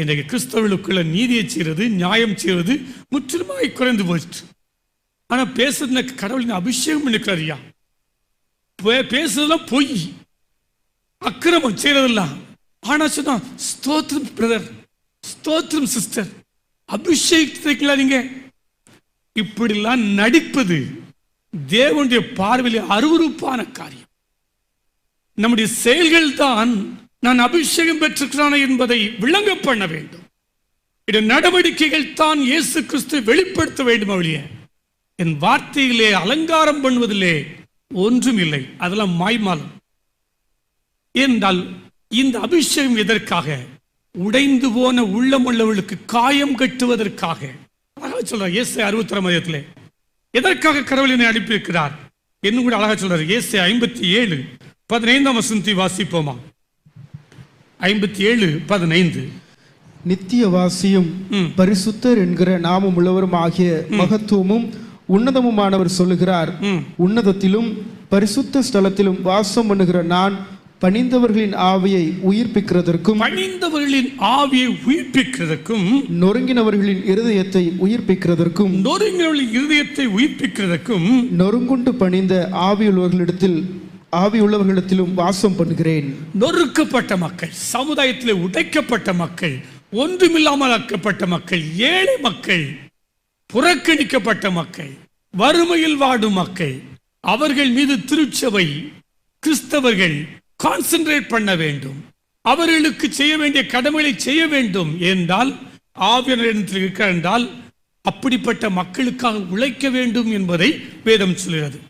இன்றைக்கு கிறிஸ்தவர்களுக்குள்ள நீதியை செய்கிறது நியாயம் செய்வது முற்றிலுமாய் குறைந்து போயிற்று. ஆனால் பேசுறதுல கடவுளின் அபிஷேகம் இருக்கிறாரியா பேசுறதுலாம் பொய். அக்கிரமம் செய்யறதெல்லாம். ஆனால் சொன்னா ஸ்தோத்திரம் பிரதர் ஸ்தோத்திரம் சிஸ்டர் அபிஷேகிக்கிறீங்களா நீங்க இப்படிலாம் நடிப்பது தேவனுடைய பார்வையில் அருவறுப்பான காரியம். நம்முடைய செயல்கள் தான் நான் அபிஷேகம் பெற்றிருக்கிறான என்பதை விளங்க பண்ண வேண்டும். இது நடவடிக்கைகள் தான் இயேசு கிறிஸ்து வெளிப்படுத்த வேண்டும் அவளிய என் வார்த்தையிலே அலங்காரம் பண்ணுவதிலே ஒன்றும் இல்லை. அதெல்லாம் மாய்மாலம். என்றால் இந்த அபிஷேகம் எதற்காக? உடைந்து போன உள்ளமுள்ளவர்களுக்கு காயம் கட்டுவதற்காக. அழகா சொல்றார் இயேசு அறுபத்தி மதியத்திலே எதற்காக கடவுளினை அனுப்பியிருக்கிறார்? என்னும் கூட அழகா சொல்றார் இயேசு ஐம்பத்தி ஏழு பதினைந்தாம் வசந்தி வாசிப்போமா? ஐம்பத்தி ஏழு பதினைந்து நித்தியவாசியும் ம். பரிசுத்தர் என்கிற நாமம் உள்ளவரும் ஆகிய மகத்துவமும் உன்னதமுமானவர் சொல்லுகிறார். உன்னதத்திலும் பரிசுத்த ஸ்தலத்திலும் வாசம் பண்ணுகிற நான் பணிந்தவர்களின் ஆவியை உயிர்ப்பிக்கிறதற்கும் பணிந்தவர்களின் ஆவியை உயிர்ப்பிக்கிறதுக்கும் நொறுங்கினவர்களின் இருதயத்தை உயிர்ப்பிக்கிறதற்கும் நொறுங்கினவர்களின் இருதயத்தை உயிர்ப்பிக்கிறதுக்கும் நொறுங்குண்டு பணிந்த ஆவியுள்ளவர்களிடத்தில் ஆவியுள்ளவர்களிடத்திலும் வாசம் பண்ணுகிறேன். நொறுக்கப்பட்ட மக்கள் சமுதாயத்தில் உடைக்கப்பட்ட மக்கள் ஒன்றுமில்லாமல் ஆக்கப்பட்ட மக்கள் ஏழை மக்கள் புறக்கணிக்கப்பட்ட மக்கள் வறுமையில் வாடும் மக்கள் அவர்கள் மீது திருச்சபை கிறிஸ்தவர்கள் கான்சென்ட்ரேட் பண்ண வேண்டும். அவர்களுக்கு செய்ய வேண்டிய கடமைகளை செய்ய வேண்டும் என்றால் ஆவியனிடத்தில் இருக்கிற என்றால் அப்படிப்பட்ட மக்களுக்காக உழைக்க வேண்டும் என்பதை வேதம் சொல்கிறது.